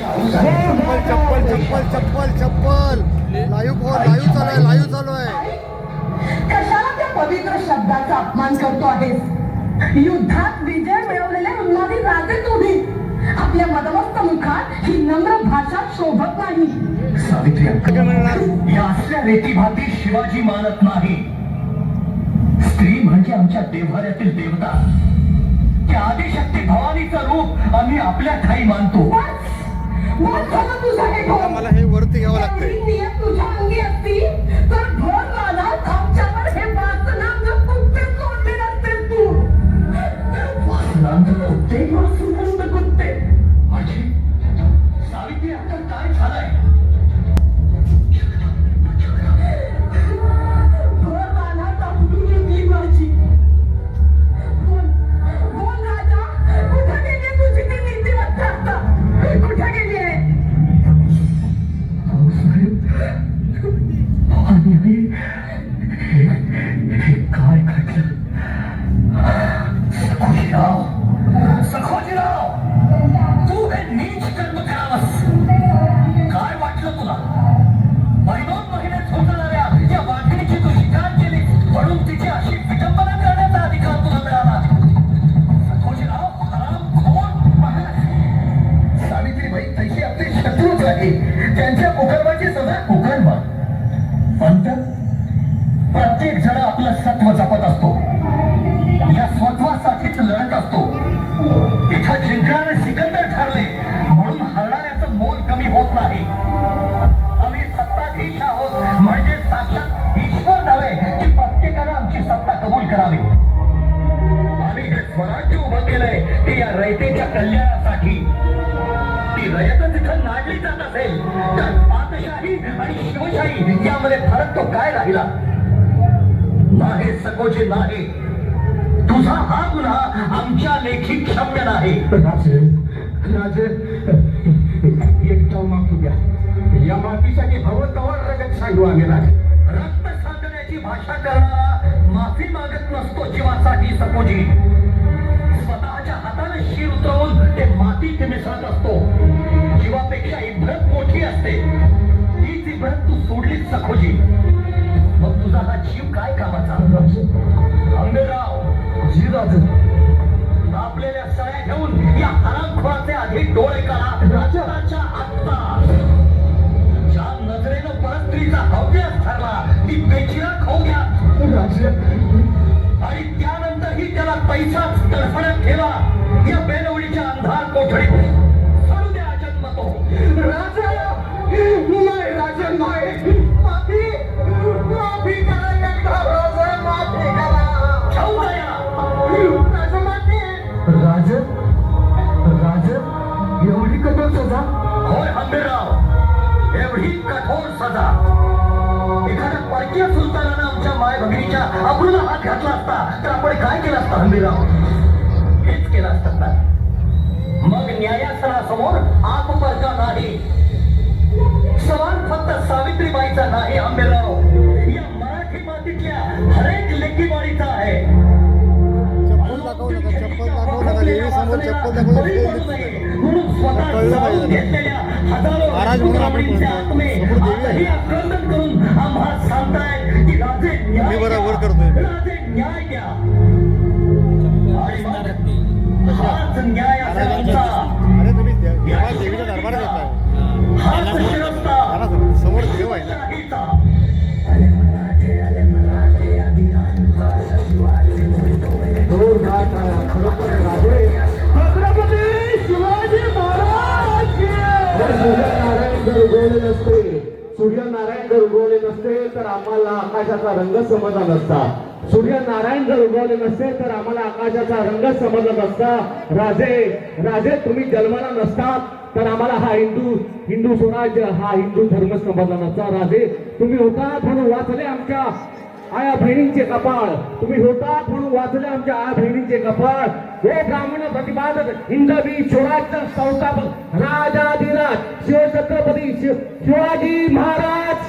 चप्पल चप्पल चप्पल चप्पल चप्पल. लाईव्ह हो लाईव्ह चालू आहे लाईव्ह चालू आहे. कशाला त्या पवित्र शब्दाचा अपमान करतो आहेस? युद्धात विजय मिळवलेले उन्मादी राजे तुम्ही. आपल्या मदमस्त मुखात ही नम्र भाषा शोभत नाही. सावित्री या असल्या रेतीभाती शिवाजी मानत नाही. स्त्री म्हणजे आमच्या देव्हाऱ्यातील देवता. त्या आदिशक्ती भवानीचं रूप आम्ही आपल्या ठाई मानतो. बस मला हे वरती घ्यावं लागतंय. तुझ्या अंगी असती तर ढोल वाला आमच्यावर हे आणि शिवशाही यामध्ये फरक तो काय राहिला? नाही सकोचे नाही. तुझा हा गुन्हा आमच्या लेखी क्षम्य नाही. राजे राजे एकटा माफी द्या या माफीसाठी हवं तवळ रगत सांगू आम्ही राजे. रक्त सांगण्याची भाषा करणारा माफी मागत नसतो जीवासाठी सकोजी. स्वतःच्या हाताने शिर उतरवून ते मातीत मिसळत असतो. जीवापेक्षा इब्रत मोठी असते. तीच इब्रत तू सोडलीच सखोजी मग तुझा हा जीव काय कामाचा? आंबेराव जी राजे आपलेल्या सळ्या घेऊन या हरामखोराचे अधिक डोळे काढा. राजाच्या आत्ता ज्या नजरेनं परस्त्रीचा हव्यास ठरला ती बेचिरा खाऊ द्या. राजे. एवढी कठोर सजा. एखाद्या परकीय सुलतानानं आमच्या माय भगिनीच्या अब्रूला हात घातला असता तर आपण काय केलं असतं हंबीराव हेच केलं असतं ना मग न्यायासनासमोर आप नाही. सवाल फक्त सावित्रीबाईचा नाही आंबेराव समोर चप्पल कळलं पाहिजे जाळून घेतलेल्या हजारो महाराज म्हणून आपण समोर देवी आहे. मी बरोबर द्या. करतोय. अरे तुम्ही देवा शिरस्ता हा. ना, समोर देव आहे ना. सूर्यनारायण जर उगवले नसते तर आम्हाला आकाशाचा रंग समजला नसता सूर्यनारायण जर उगवले नसते तर आम्हाला आकाशाचा रंग समजला नसता राजे राजे तुम्ही जन्माला नसतात तर आम्हाला हा हिंदू हिंदू स्वराज्य हा हिंदू धर्म समजला नसता. राजे तुम्ही होतात म्हणून वाचले आमच्या. आया बहिणींचे कपाळ. तुम्ही होतात म्हणून वाचले आमच्या आया बहिणींचे कपाळ. हे ब्राह्मण प्रतिपादक हिंदवी स्वराज्य संस्थापक राजाधिराज शिवछत्रपती शिव शिवाजी महाराज